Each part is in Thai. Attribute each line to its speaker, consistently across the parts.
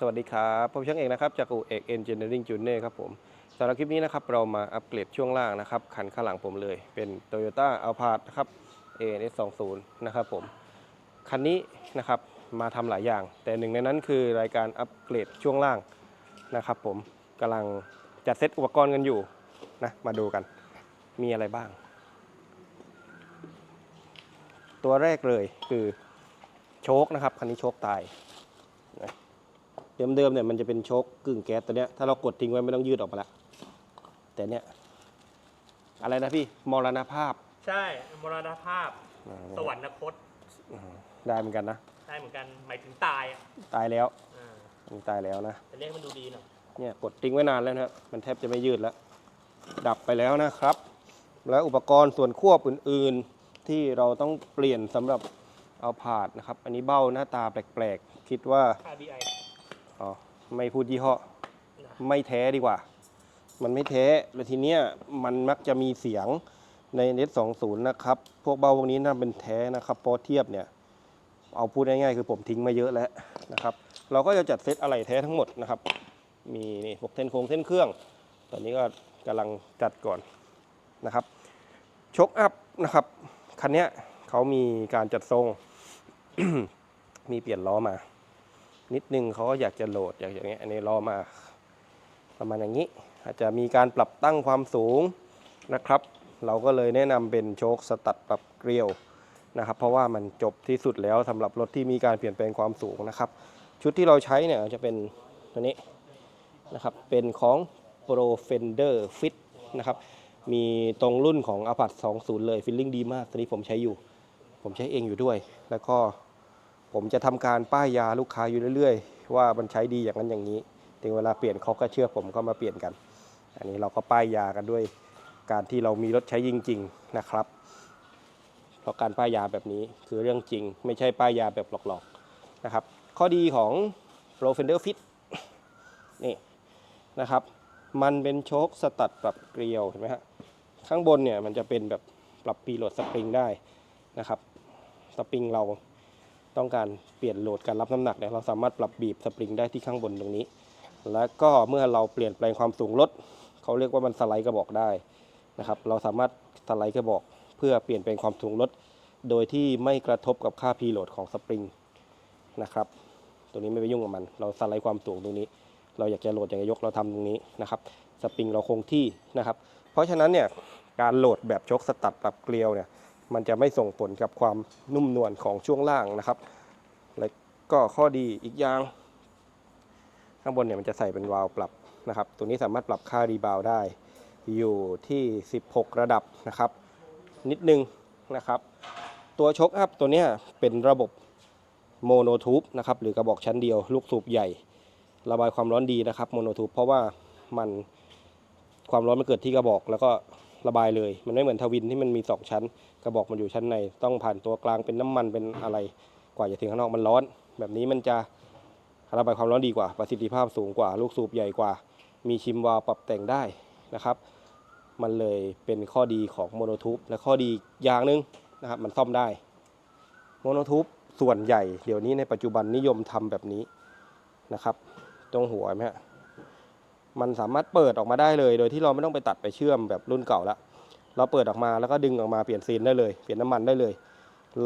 Speaker 1: สวัสดีครับผมช่างเอกนะครับจากอู่เอกเอนจิเนียริงจูเน่ครับผมสำหรับคลิปนี้นะครับเรามาอัปเกรดช่วงล่างนะครับคันข้างหลังผมเลย เป็น Toyota a l p a r d นะครับ ANS 20นะครับผมคันนี้นะครับมาทำหลายอย่าง แต่หนึ่งในนั้นคือรายการอัปเกรดช่วงล่างนะครับผมกำลังจัดเซตอุปกรณ์กันอยู่นะมาดูกันมีอะไรบ้าง ตัวแรกเลยคือโชคนะครับคันนี้โชคตาย เดิมๆเนี่ยมันจะเป็นโชคกึ่งแก๊สตัวเนี้ยถ้าเรากดทิ้งไว้ไม่ต้องยืดออกมาละแต่เนี้ยอะไรนะพี่มรณภาพ
Speaker 2: ใช่มรณภาพสวรรคต
Speaker 1: ได้เหมือนกันนะ
Speaker 2: ได้เหมือนกันหมายถึงตายอะ
Speaker 1: ตายแล้ว
Speaker 2: อ่า
Speaker 1: อันนี้ตายแล้วนะ
Speaker 2: แต่เรียกมันดูดีหน่อย
Speaker 1: เนี่ยกดทิ้งไว้นานแล้วนะมันแทบจะไม่ยืดแล้ว ดับไปแล้วนะครับ แล้วอุปกรณ์ส่วนควบอื่นๆที่เราต้องเปลี่ยนสำหรับเอาผาดนะครับ อันนี้เบ้าหน้าตาแปลกๆ คิดว่า
Speaker 2: ค่า BI
Speaker 1: อ๋อไม่พูดยี่ห้อไม่แท้ดีกว่า มันไม่แท้แล้วทีเนี้ยมันมักจะมีเสียงใน n 2 0นะครับ พวกเบาพวกนี้น่าเป็นแท้นะครับเพอเทียบเนี่ย เอาพูดง่ายๆคือผมทิ้งมาเยอะแล้วนะครับ เราก็จะจัดเซตอะไรแท้ทั้งหมดนะครับ มีนี่พวกเส้นโครงเส้นเครื่อง ตอนนี้ก็กำลังจัดก่อนนะครับชกอัพนะครับ คันเนี้ยเขามีการจัดทรง มีเปลี่ยนล้อมา นิดนึงเขาก็อยากจะโหลดอย่างอย่างเงี้ยอันนี้ล้อมาประมาณอย่างนี้ อาจจะมีการปรับตั้งความสูงนะครับ เราก็เลยแนะนำเป็นโชคสตัดปรับเกลียวนะครับ เพราะว่ามันจบที่สุดแล้วสำหรับรถที่มีการเปลี่ยนแปลงความสูงนะครับ ชุดที่เราใช้เนี่ยจะเป็นตัวนี้นะครับเป็นของ Pro Fender Fit นะครับมีตรงรุ่นของ a p a t 20 เลยฟิลลิ่งดีมากตัวนี้ผมใช้อยู่ ผมใช้เองอยู่ด้วย แล้วก็ ผมจะทำการป้ายยาลูกค้าอยู่เรื่อยๆ ว่ามันใช้ดีอย่างนั้นอย่างนี้ถึงเวลาเปลี่ยนเขาก็เชื่อผมก็มาเปลี่ยนกัน อันนี้เราก็ป้ายยากันด้วย การที่เรามีรถใช้จริง ๆนะครับ เพราะการป้ายยาแบบนี้คือเรื่องจริง ไม่ใช่ป้ายยาแบบหลอกๆนะครับ ข้อดีของ Pro Fender Fit นี่นะครับ มันเป็นโชคสตัดปรับเกลียวเห็นไหมฮะข้างบนเนี่ยมันจะเป็นแบบปรับปีโหลดสปริงได้นะครับ สปริงเรา ต้องการเปลี่ยนโหลดการรับน้ำหนักเนี่ยเราสามารถปรับบีบสปริงได้ที่ข้างบนตรงนี้ แล้วก็เมื่อเราเปลี่ยนแปลงความสูงรถเขาเรียกว่ามันสไลด์กระบอกได้นะครับเราสามารถสไลด์กระบอก เพื่อเปลี่ยนแปลงความสูงรถโดยที่ไม่กระทบกับค่าพีโหลดของสปริงนะครับตัวนี้ไม่ไปยุ่งกับมัน เราสไลด์ความสูงตรงนี้ เราอยากจะโหลดอยากจะยกเราทำตรงนี้นะครับสปริงเราคงที่นะครับ เพราะฉะนั้นเนี่ยการโหลดแบบชกสตัดปรับเกลียวเนี่ย มันจะไม่ส่งผลกับความนุ่มนวลของช่วงล่างนะครับ และก็ข้อดีอีกอย่าง ข้างบนเนี่ยมันจะใส่เป็นวาล์วปรับนะครับ ตัวนี้สามารถปรับค่ารีบาวได้ อยู่ที่ 16 ระดับนะครับ นิดนึงนะครับ ตัวชกอัพตัวเนี้ยเป็นระบบโมโนทูบนะครับ หรือกระบอกชั้นเดียว ลูกสูบใหญ่ ระบายความร้อนดีนะครับโมโนทูบเพราะว่ามันความร้อนมันเกิดที่กระบอกแล้วก็ระบายเลย มันไม่เหมือนทวินที่มันมี 2 ชั้น ระบอกมันอยู่ชั้นใน ต้องผ่านตัวกลางเป็นน้ำมันเป็นอะไร กว่าจะถึงข้างนอกมันร้อน แบบนี้มันจะระบายความร้อนดีกว่า ประสิทธิภาพสูงกว่า ลูกสูบใหญ่กว่า มีชิมวาล์วปรับแต่งได้นะครับ มันเลยเป็นข้อดีของโมโนทูบและข้อดีอย่างหนึ่งนะครับมันซ่อมได้โมโนทูบส่วนใหญ่เดี๋ยวนี้ในปัจจุบันนิยมทำแบบนี้นะครับ ตรงหัวไหมฮะมันสามารถเปิดออกมาได้เลย โดยที่เราไม่ต้องไปตัดไปเชื่อมแบบรุ่นเก่าละ เราเปิดออกมาแล้วก็ดึงออกมาเปลี่ยนซีนได้เลย เปลี่ยนน้ำมันได้เลย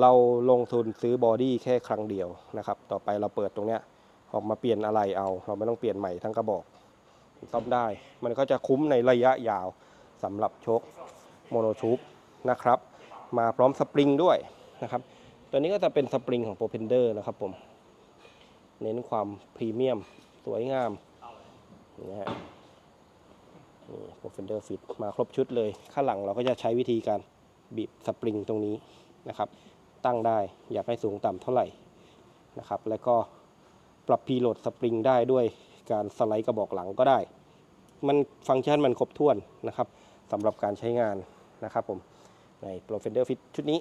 Speaker 1: เราลงทุนซื้อบอดี้แค่ครั้งเดียวนะครับ ต่อไปเราเปิดตรงเนี้ยออกมาเปลี่ยนอะไรเอา เราไม่ต้องเปลี่ยนใหม่ทั้งกระบอกซ่อมได้ มันก็จะคุ้มในระยะยาวสำหรับโชคโมโนทูบนะครับ มาพร้อมสปริงด้วยนะครับ ตัวนี้ก็จะเป็นสปริงของโปรเพนเดอร์นะครับผม เน้นความพรีเมียม สวยงามนี่นะฮะ โปรเฟนเดอร์ฟิตมาครบชุดเลย ข้างหลังเราก็จะใช้วิธีการบีบสปริงตรงนี้นะครับ ตั้งได้อยากให้สูงต่ำเท่าไหร่นะครับ แล้วก็ปรับพีโหลดสปริงได้ด้วยการสไลด์กระบอกหลังก็ได้ มันฟังก์ชันมันครบถ้วนนะครับสำหรับการใช้งานนะครับผมใน Pro Fender Fit ชุดนี้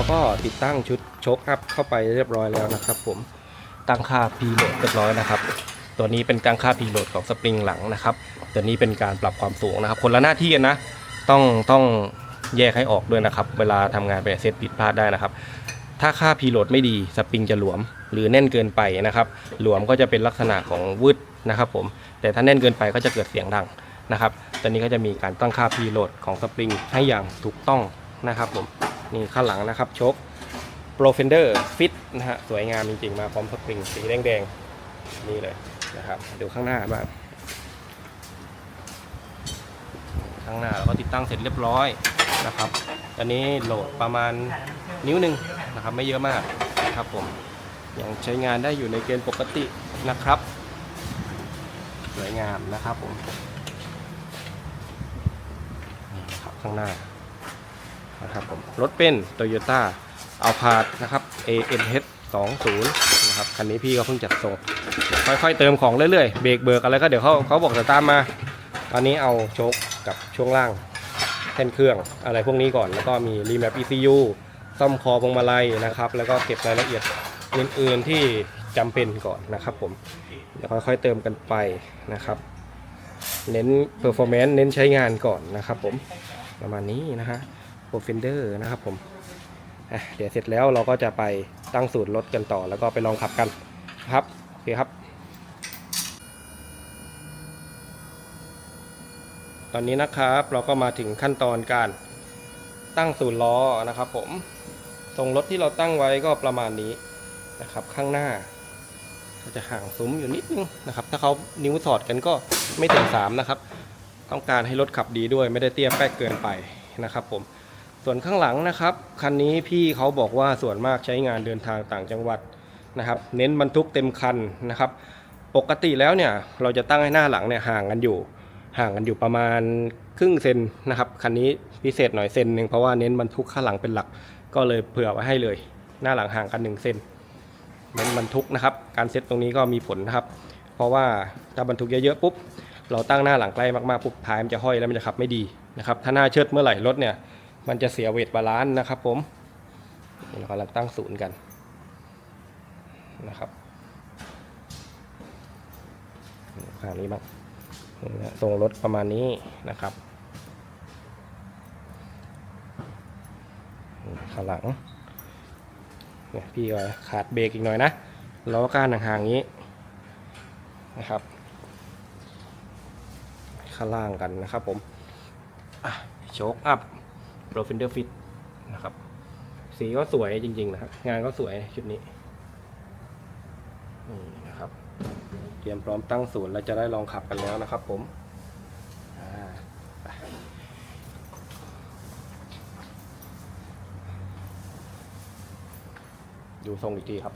Speaker 1: เราก็ติดตั้งชุดโชคอัพเข้าไปเรียบร้อยแล้วนะครับ ผมตั้งค่า P load เรียบร้อยนะครับ ตัวนี้เป็นตั้งค่า P load ของสปริงหลังนะครับตัวนี้เป็นการปรับความสูงนะครับ คนละหน้าที่กันนะต้องต้องแยกให้ออกด้วยนะครับ เวลาทำงานไปเซตผิดพลาดได้นะครับ ถ้าค่า P load ไม่ดีสปริงจะหลวม หรือแน่นเกินไปนะครับ หลวมก็จะเป็นลักษณะของวืดนะครับ ผมแต่ถ้าแน่นเกินไปก็จะเกิดเสียงดังนะครับตอนนี้ก็จะมีการตั้งค่า P load ของสปริงให้อย่างถูกต้องนะครับผม นี่ข้างหลังนะครับชกโชค Pro Fender Fit นะฮะสวยงามจริงๆ มาพร้อมสปริงสีแดงๆ นี่เลยนะครับดูข้างหน้าบ้างข้างหน้าเราก็ติดตั้งเสร็จเรียบร้อยนะครับตอนนี้โหลดประมาณนิ้วหนึ่งนะครับไม่เยอะมากนะครับผมยังใช้งานได้อยู่ในเกณฑ์ปกตินะครับ สวยงามนะครับผมข้างหน้า นะครับผมรถเป็น Toyota a l p a r d นะครับ AMH 20นะครับคันนี้พี่ก็เพิ่งจัดส่งค่อยๆเติมของเรื่อยๆเบรกเบิกอะไรก็เดี๋ยวเขาเขาบอกจะตามมา ตอนนี้เอาโชคกับช่วงล่างแท่นเครื่องอะไรพวกนี้ก่อน แล้วก็มีรีแมป ECU ซ่อมคอพวงมาลัยนะครับ แล้วก็เก็บรายละเอียดอื่นๆที่จำเป็นก่อนนะครับผมเดี๋ยวค่อยๆเติมกันไปนะครับ เน้น performance เน้นใช้งานก่อนนะครับผมประมาณนี้นะฮะ p r o f e n d e r นะครับผมเดี๋ยวเสร็จแล้วเราก็จะไปตั้งสูตรรถกันต่อ แล้วก็ไปลองขับกันครับโอเคครับ ตอนนี้นะครับเราก็มาถึงขั้นตอนการตั้งศูนย์ล้อนะครับ ผมทรงรถที่เราตั้งไว้ก็ประมาณนี้นะครับ ข้างหน้าก็จะห่างซุ้มอยู่นิดนึงนะครับ ถ้าเขานิ้วสอดกันก็ไม่ถึง3นะครับ ต้องการให้รถขับดีด้วยไม่ได้เตี้ยแป๊กเกินไปนะครับ ผม ส่วนข้างหลังนะครับ คันนี้พี่เขาบอกว่าส่วนมากใช้งานเดินทางต่างจังหวัดนะครับ เน้นบรรทุกเต็มคันนะครับ ปกติแล้วเนี่ยเราจะตั้งให้หน้าหลังเนี่ยห่างกันอยู่ ห่างกันอยู่ประมาณครึ่งเซนนะครับ คันนี้พิเศษหน่อยเซนหนึ่งเพราะว่าเน้นบรรทุกข้างหลังเป็นหลัก ก็เลยเผื่อไว้ให้เลย หน้าหลังห่างกัน1เซนเน้นบรรทุกนะครับ การเซตตรงนี้ก็มีผลนะครับ เพราะว่าถ้าบรรทุกเยอะๆปุ๊บเราตั้งหน้าหลังใกล้มากๆปุ๊บท้ายมันจะห้อยแล้วมันจะขับไม่ดีนะครับ ถ้าหน้าเชิดเมื่อไหร่รถเนี่ย มันจะเสียเวทบาลานซ์นะครับผมเรากำลังตั้งศูนย์กันนะครับข้างนี้บ้างทรงรถประมาณนี้นะครับข้างหลังเนี่ยพี่ก็ขาดเบรกอีกหน่อยนะล้อก้านห่างๆอย่างนี้นะครับข้างล่างกันนะครับผมอะโชคอัพ โปรฟินเดอร์ฟิตนะครับ สีก็สวยจริงๆนะครับงานก็สวยชุดนี้นี่นะครับ เตรียมพร้อมตั้งศูนย์เราจะได้ลองขับกันแล้วนะครับ ผมดูทรงอีกทีครับ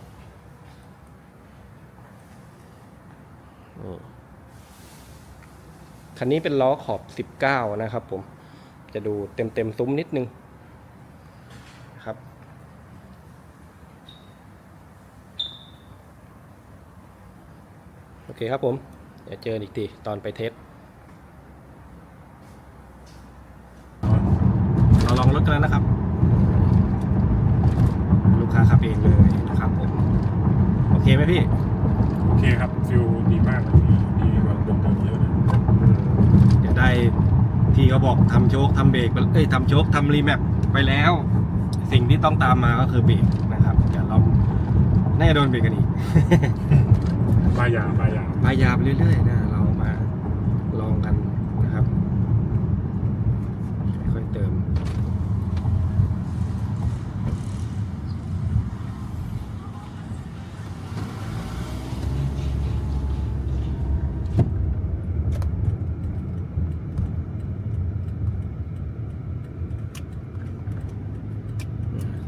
Speaker 1: คันนี้เป็นล้อขอบ 19 นะครับผม จะดูเต็มเต็มๆซุ้มนิดนึงนะครับ โอเคครับผม เดี๋ยวเจออีกทีตอนไปเทสเราลองรถกันแล้วนะครับ ลูกค้าขับเองเลยนะครับผม โอเคไหมพี่
Speaker 3: โอเคครับฟิลดีมากเลยดีกว่าเดิมๆเยอะเลย
Speaker 1: อืมเดี๋ยวได้ พี่เขาบอกทำโชคทำเบรกไปเอ้ยทำโชคทำรีแมปไปแล้ว สิ่งที่ต้องตามมาก็คือเบรกนะครับเดี๋ยวเราแน่าจะโดนเบรกกันอีก
Speaker 3: ปลายาปลายา
Speaker 1: พยายามเรื่อยๆนะเรามาลองกันนะครับค่อยๆเติม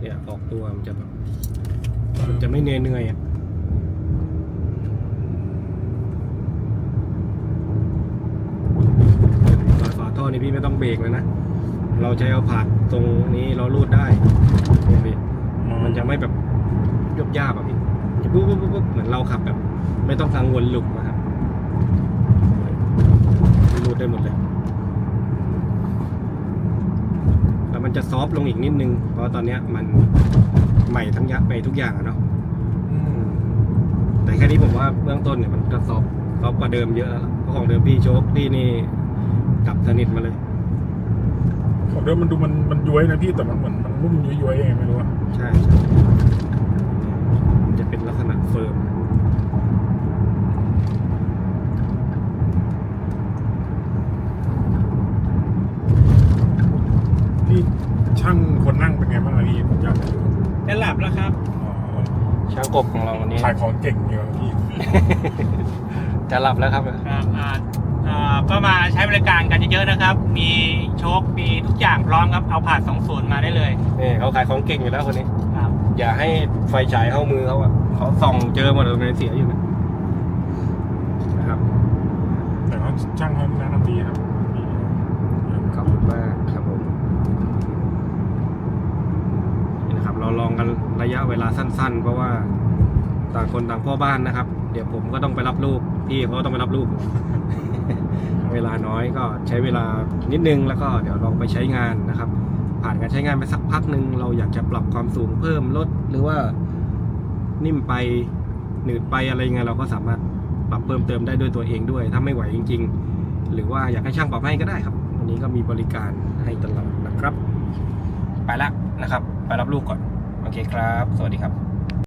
Speaker 1: เนี่ยออกตัวมันจะแบบมันจะไม่ เหนื่อยๆอะตอนฝาท่อนี่พี่ไม่ต้องเบรกเลยนะ เราใช้เอาผาดตรงนี้เราลูดได้เนี่ยพี่มันจะไม่แบบยบยาบอะพี่จะปุ๊บปุ๊บปุ๊บเหมือนเราขับแบบ ไม่ต้องกังวลหลุมนะครับลูดได้หมดเลยแล้วมันจะซอฟต์ลงอีกนิดนึง เพราะตอนเนี้ยมันใหม่ทั้งยักษ์ไปทุกอย่างอะเนาะ แต่แค่นี้ผมว่าเบื้องต้นเนี่ยมันก็ซอฟต์ซอฟต์กว่าเดิมเยอะแล้วล่ะเพราะของเดิมพี่โชคพี่นี่กลับสนิทมาเลย
Speaker 3: ของเดิมมันดูมันมันย้วยนะพี่แต่มันเหมือนมันนุ่มย้วยๆยังไงไม่รู้อะ
Speaker 1: ใช่ใช่มันจะเป็นลักษณะเฟิร์ม
Speaker 3: พี่ช่างคนนั่งเป็นไงบ้างอะพี่ผมอยากรู้
Speaker 2: ได้หลับแล้วครับ
Speaker 3: อ๋อ
Speaker 1: ช่างกบของเราวันนี้
Speaker 3: ขายของเก่งเยอะพี่
Speaker 1: จะหลับแล้วครับ
Speaker 2: ครับอ่าอ่าก็มาใช้บริการกันเยอะๆนะครับ มีโชค มีทุกอย่างพร้อมครับ เอาผ่านสองศูนย์มาได้เลย
Speaker 1: นี่เขาขายของเก่งอยู่แล้วคนนี้
Speaker 2: ครับ
Speaker 1: อย่าให้ไฟฉายเข้ามือเขาอะเขาส่องเจอหมดเลยเสียอยู่นะนะครับ
Speaker 3: แต่ว่าช่างเขาแนะนำดีครับพี่
Speaker 1: ขอบคุณมากครับผมนี่นะครับ เราลองกันระยะเวลาสั้น ๆ เพราะว่าต่างคนต่างพ่อบ้านนะครับ เดี๋ยวผมก็ต้องไปรับลูกพี่เขาก็ต้องไปรับลูก เวลาน้อยก็ใช้เวลานิดนึงแล้วก็เดี๋ยวลองไปใช้งานนะครับ ผ่านการใช้งานไปสักพักหนึ่งเราอยากจะปรับความสูงเพิ่มลดหรือว่านิ่มไปหนืดไปอะไรยังไงเราก็สามารถปรับเพิ่มเติมได้ด้วยตัวเองด้วย ถ้าไม่ไหวจริง ๆ หรือว่าอยากให้ช่างปรับให้ก็ได้ครับวันนี้ก็มีบริการให้ตลอดนะครับ ไปละนะครับ ไปรับลูกก่อน โอเคครับ สวัสดีครับ